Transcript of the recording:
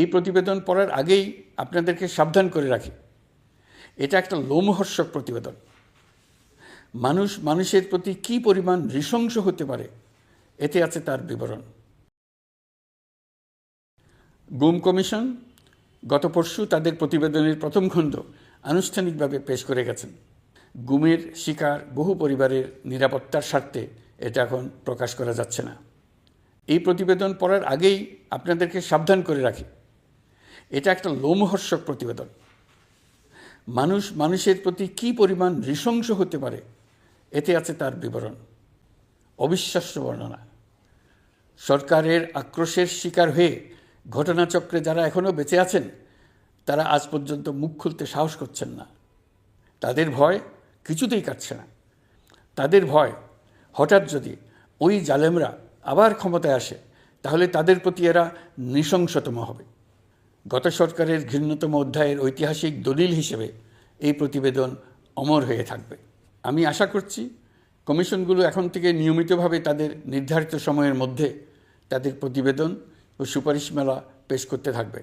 এই প্রতিবেদন পড়ার আগেই আপনাদেরকে সাবধান করে রাখি। এটা একটা লোমহর্ষক প্রতিবেদন। মানুষ, মানুষের প্রতি কি পরিমাণ নৃশংস হতে পারে, এতে আছে তার বিবরণ। গুম কমিশন গত পরশু তাদের প্রতিবেদনের প্রথম খণ্ড আনুষ্ঠানিকভাবে পেশ করে গেছেন। গুমের শিকার বহু পরিবারের নিরাপত্তার স্বার্থে এটা এখন প্রকাশ করা যাচ্ছে না। এই প্রতিবেদন পড়ার আগেই আপনাদেরকে সাবধান করে রাখি। এটা একটা লোমহর্ষক প্রতিবেদন। মানুষ, মানুষের প্রতি কি পরিমাণ নৃশংস হতে পারে, এতে আছে তার বিবরণ। অবিশ্বাস্য বর্ণনা। সরকারের আক্রোশের শিকার হয়ে ঘটনাচক্রে যারা এখনও বেঁচে আছেন, তারা আজ পর্যন্ত মুখ খুলতে সাহস করছেন না। তাদের ভয় কিছুতেই কাটছে না। তাদের ভয়, হঠাৎ যদি ওই জালেমরা আবার ক্ষমতায় আসে, তাহলে তাদের প্রতি এরা নৃশংসতম হবে। গত সরকারের ঘৃণ্যতম অধ্যায়ের ঐতিহাসিক দলিল হিসেবে এই প্রতিবেদন অমর হয়ে থাকবে। আমি আশা করছি কমিশনগুলো এখন থেকে নিয়মিতভাবে তাদের নির্ধারিত সময়ের মধ্যে তাদের প্রতিবেদন ও সুপারিশ মেলা পেশ করতে থাকবে।